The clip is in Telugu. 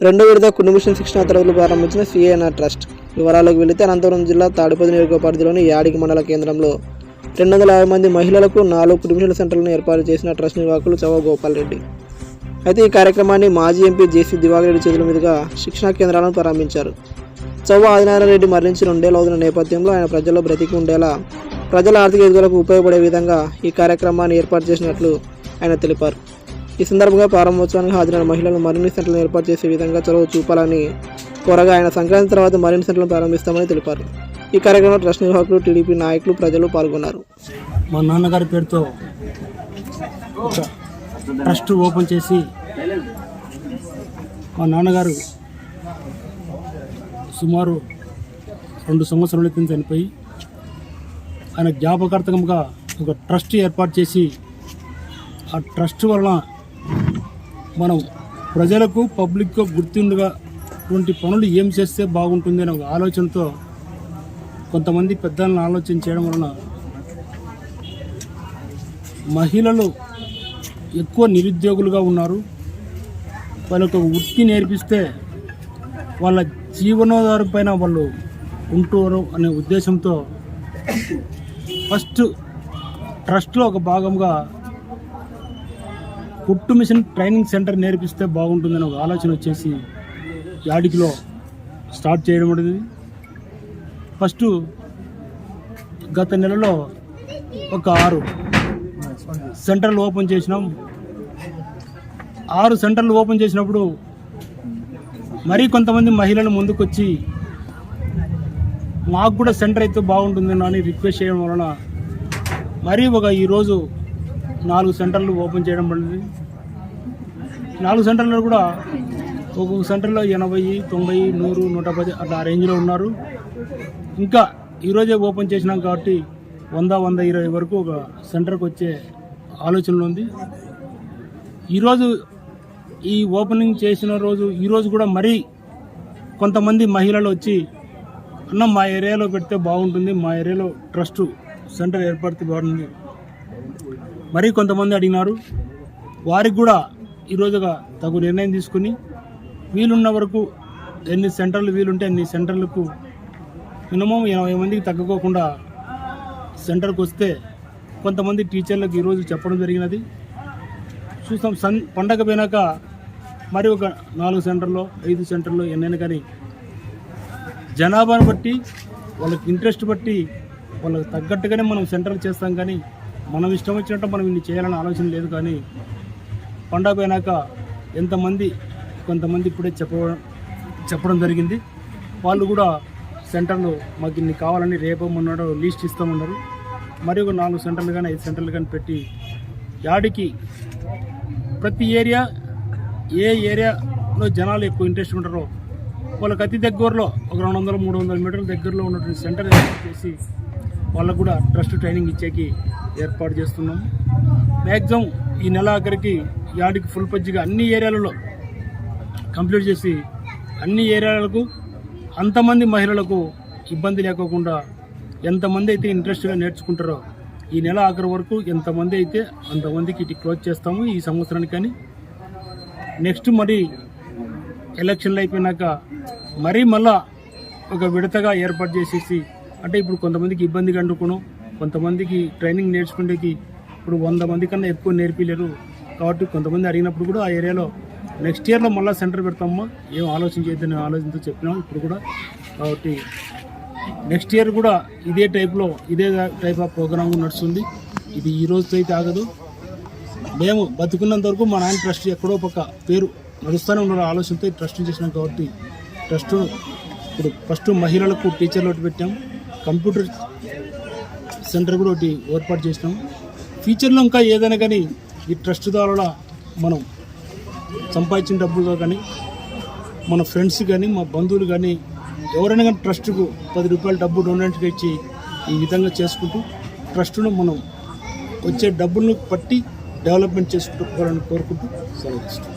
రెండో విడత కుటుంబ శిక్షణ తరగతులు ప్రారంభించిన సిఏఎన్ఆర్ ట్రస్ట్ వివరాలకు వెళితే అనంతపురం జిల్లా తాడిపతి నియోజక పరిధిలోని యాడికి మండల కేంద్రంలో రెండు వందల యాభై మంది మహిళలకు నాలుగు కుటుంబిషన్ సెంటర్లను ఏర్పాటు చేసిన ట్రస్ట్ నిర్వాహకులు చవ గోపాల్ రెడ్డి. అయితే ఈ కార్యక్రమాన్ని మాజీ ఎంపీ జేసీ దివాకర్ రెడ్డి చేతుల మీదుగా శిక్షణా కేంద్రాలను ప్రారంభించారు. చౌవ ఆదినారాయణ రెడ్డి మరణించి రెండేళ్ళు అవుతున్న నేపథ్యంలో ఆయన ప్రజల్లో బ్రతికి ఉండేలా ప్రజల ఆర్థిక ఎదుగుదలకు ఉపయోగపడే విధంగా ఈ కార్యక్రమాన్ని ఏర్పాటు చేసినట్లు ఆయన తెలిపారు. ఈ సందర్భంగా ప్రారంభోత్సవానికి హాజరైన మహిళలు మరిన్ని సెంటర్లను ఏర్పాటు చేసే విధంగా చొరవ చూపాలని కోరగా ఆయన సంక్రాంతి తర్వాత మరిన్ని సెంటర్లను ప్రారంభిస్తామని తెలిపారు. ఈ కార్యక్రమంలో ట్రస్ట్ నిర్వాహకులు టీడీపీ నాయకులు ప్రజలు పాల్గొన్నారు. మా నాన్నగారి పేరుతో ఒక ట్రస్ట్ ఓపెన్ చేసి మా నాన్నగారు సుమారు రెండు సంవత్సరాల క్రితం చనిపోయి ఆయన జ్ఞాపకార్థకంగా ఒక ట్రస్ట్ ఏర్పాటు చేసి ఆ ట్రస్ట్ వలన మనం ప్రజలకు పబ్లిక్కు గుర్తుండగా వంటి పనులు ఏం చేస్తే బాగుంటుంది అనే ఒక ఆలోచనతో కొంతమంది పెద్దలను ఆలోచన చేయడం వలన మహిళలు ఎక్కువ నిరుద్యోగులుగా ఉన్నారు. వాళ్ళకు ఒక వృత్తి నేర్పిస్తే వాళ్ళ జీవనోధారం పైన వాళ్ళు ఉంటారు అనే ఉద్దేశంతో ఫస్ట్ ట్రస్ట్లో ఒక భాగంగా కుట్టు మిషన్ ట్రైనింగ్ సెంటర్ నేర్పిస్తే బాగుంటుందని ఒక ఆలోచన వచ్చేసి యాడికిలో స్టార్ట్ చేయడం అనేది. ఫస్ట్ గత నెలలో ఒక ఆరు సెంటర్లు ఓపెన్ చేసినాం. ఆరు సెంటర్లు ఓపెన్ చేసినప్పుడు మరీ కొంతమంది మహిళలు ముందుకొచ్చి మాకు కూడా సెంటర్ అయితే బాగుంటుందని అని రిక్వెస్ట్ చేయడం వలన మరీ ఒక ఈరోజు నాలుగు సెంటర్లు ఓపెన్ చేయడం పడింది. నాలుగు సెంటర్లు కూడా ఒక్కొక్క సెంటర్లో ఎనభై తొంభై నూరు నూట పది అట్లా రేంజ్లో ఉన్నారు. ఇంకా ఈరోజే ఓపెన్ చేసినాం కాబట్టి వంద వంద ఇరవై వరకు ఒక సెంటర్కి వచ్చే ఆలోచనలు ఉంది. ఈరోజు ఈ ఓపెనింగ్ చేసిన రోజు ఈరోజు కూడా మరీ కొంతమంది మహిళలు వచ్చి అన్న మా ఏరియాలో పెడితే బాగుంటుంది మా ఏరియాలో ట్రస్ట్ సెంటర్ ఏర్పడితే బాగుంటుంది మరీ కొంతమంది అడిగినారు. వారికి కూడా ఈరోజుగా తగు నిర్ణయం తీసుకుని వీలున్న వరకు ఎన్ని సెంటర్లు వీలుంటే అన్ని సెంటర్లకు మినిమం ఎనభై మందికి తగ్గకోకుండా సెంటర్కి వస్తే కొంతమంది టీచర్లకు ఈరోజు చెప్పడం జరిగినది. చూస్తాం సన్ పండగ పోయినాక మరి ఒక నాలుగు సెంటర్లో ఐదు సెంటర్లో ఎన్నైనా కానీ జనాభాను బట్టి వాళ్ళకి ఇంట్రెస్ట్ బట్టి వాళ్ళకి తగ్గట్టుగానే మనం సెంటర్లు చేస్తాం కానీ మనం ఇష్టం వచ్చినట్టు మనం ఇన్ని చేయాలని ఆలోచన లేదు కానీ పండగ పోయినాక ఎంతమంది కొంతమంది ఇప్పుడే చెప్ప చెప్పడం జరిగింది. వాళ్ళు కూడా సెంటర్లు మాకు ఇన్ని కావాలని రేపు మొన్నడు లిస్ట్ ఇస్తామన్నారు. మరి ఒక నాలుగు సెంటర్లు కానీ ఐదు సెంటర్లు కానీ పెట్టి యాడికి ప్రతి ఏరియా ఏ ఏరియాలో జనాలు ఎక్కువ ఇంట్రెస్ట్ ఉంటారో వాళ్ళకి అతి దగ్గరలో ఒక రెండు వందల మూడు వందల మీటర్ల దగ్గరలో ఉన్నటువంటి సెంటర్ చేసి వాళ్ళకు కూడా ట్రస్ట్ ట్రైనింగ్ ఇచ్చేకి ఏర్పాటు చేస్తున్నాము మ్యాక్సిమం ఈ నెల ఆఖరికి యాడికి ఫుల్ పజ్జిగా అన్ని ఏరియాలలో కంప్లీట్ చేసి అన్ని ఏరియాలకు అంతమంది మహిళలకు ఇబ్బంది లేకోకుండా ఎంతమంది అయితే ఇంట్రెస్ట్గా నేర్చుకుంటారో ఈ నెల ఆఖరి వరకు ఎంతమంది అయితే అంతమందికి ఇటు క్లోజ్ చేస్తాము ఈ సంవత్సరానికి కానీ. నెక్స్ట్ మరి ఎలక్షన్లు అయిపోయినాక మరీ మళ్ళా ఒక విడతగా ఏర్పాటు చేసేసి అంటే ఇప్పుడు కొంతమందికి ఇబ్బంది కండుకును కొంతమందికి ట్రైనింగ్ నేర్చుకునేకి ఇప్పుడు వంద మంది కన్నా ఎక్కువ నేర్పిలేరు. కాబట్టి కొంతమంది అడిగినప్పుడు కూడా ఆ ఏరియాలో నెక్స్ట్ ఇయర్లో మళ్ళీ సెంటర్ పెడతామమ్మా. ఏం ఆలోచన చేయొద్దని ఆలోచనతో చెప్పినాం. ఇప్పుడు కూడా కాబట్టి నెక్స్ట్ ఇయర్ కూడా ఇదే టైప్లో ఇదే టైప్ ఆఫ్ ప్రోగ్రామ్ నడుస్తుంది. ఇది ఈ రోజుతో అయితే ఆగదు. మేము బతుకున్నంత వరకు మా నాయన ట్రస్ట్ ఎక్కడో పక్క పేరు నడుస్తూనే ఉన్న ఆలోచనతో ట్రస్ట్ చేసినాం కాబట్టి ట్రస్ట్ ఇప్పుడు ఫస్ట్ మహిళలకు టీచర్లు ఒకటి పెట్టాం. కంప్యూటర్ సెంటర్ కూడా ఒకటి ఏర్పాటు చేసినాం. ఫ్యూచర్లో ఇంకా ఏదైనా కానీ ఈ ట్రస్ట్ ద్వారా మనం సంపాదించిన డబ్బులతో కానీ మన ఫ్రెండ్స్ కానీ మా బంధువులు కానీ ఎవరైనా కానీ ట్రస్ట్కు పది రూపాయల డబ్బు డొనేట్గా ఇచ్చి ఈ విధంగా చేసుకుంటూ ట్రస్ట్ను మనం వచ్చే డబ్బులను పట్టి డెవలప్మెంట్ చేసుకుంటూ కోరుకుంటూ సెలవు తీసుకుంటాం